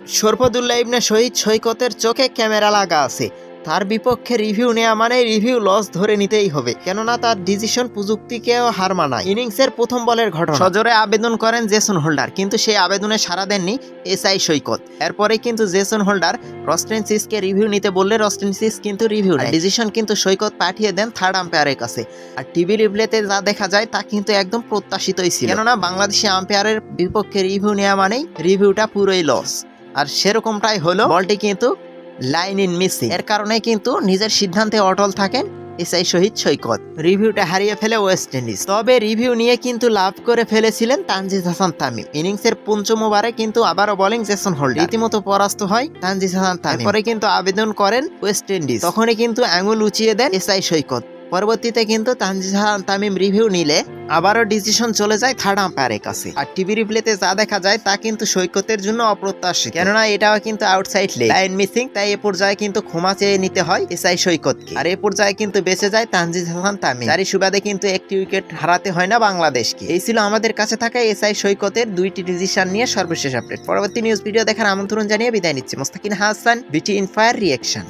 সরফদুল্লাহ ইবনে শহীদ সৈকতের চোখে ক্যামেরা লাগা আছে। তার বিপক্ষে রিভিউ নেওয়া মানে রিভিউ লস ধরে নিতেই হবে, কেননা তার ডিসিশন প্রযুক্তিকেও হার মানায়। ইনিংসের প্রথম বলের ঘটনা। সজোরে আবেদন করেন জেসন হোল্ডার, কিন্তু সেই আবেদনে সাড়া দেননি এসআই সৈকত। এরপরে কিন্তু জেসন হোল্ডার রস্টেন সিসকে রিভিউ নিতে বললে রস্টেন সিস কিন্তু রিভিউ নেয়। ডিসিশন কিন্তু সৈকত পাঠিয়ে দেন থার্ড আম্পায়ারের কাছে। আর টিভি রিপ্লেতে যা দেখা যায় তা কিন্তু একদম প্রত্যাশিতই ছিল। কেননা বাংলাদেশি আম্পায়ারের বিপক্ষে রিভিউ নেওয়া মানেই রিভিউটা পুরোই লস আর সেরকমটাই হলো বলটি কিন্তু লাইন ইন মিসিং। এর কারণে কিন্তু নিজের সিদ্ধান্তে অটল থাকেন এসআই শহীদ সৈকত। রিভিউটা হারিয়ে ফেলে ওয়েস্ট ইন্ডিজ। তবে রিভিউ নিয়ে কিন্তু লাভ করে ফেলেছিলেন তানজিদ হাসান তামিম। ইনিংসের পঞ্চম ওভারে কিন্তু আবারও বোলিং জেসন হোল্ড রীতিমতো পরাস্ত হয় তানজিদ হাসান তামিম। পরে কিন্তু আবেদন করেন ওয়েস্ট ইন্ডিজ। তখনই কিন্তু আঙুল উঁচিয়ে দেন এসআই সৈকত। পরবর্তীতে কিন্তু তানজিদ হাসান তামিম রিভিউ নিলে আবারও ডিসিশন চলে যায় থার্ড আম্পায়ারের কাছে। আর টিভি রিপ্লেতে যা দেখা যায় তা কিন্তু সৈকতের জন্য অপ্রত্যাশিত। কেননা এটাও কিন্তু আউটসাইড লেগ লাইন মিসিং তাই এ পর্যায়ে কিন্তু ক্ষমা চেয়ে নিতে হয় এসআই সৈকতকে। আর এ পর্যায়ে কিন্তু বেঁচে যায় তানজিদ হাসান তামিম। তারই সুবাদে কিন্তু একটি উইকেট হারাতে হয় না বাংলাদেশকে। এই ছিল আমাদের কাছে থাকা এসআই সৈকতের দুইটি ডিসিশন নিয়ে সর্বশেষ আপডেট পরবর্তী নিউজ ভিডিও দেখার আমন্ত্রণ জানিয়ে বিদায় নিচ্ছি। মোস্তাকিন হাসান বিটি ইনফায়ার রিয়েকশন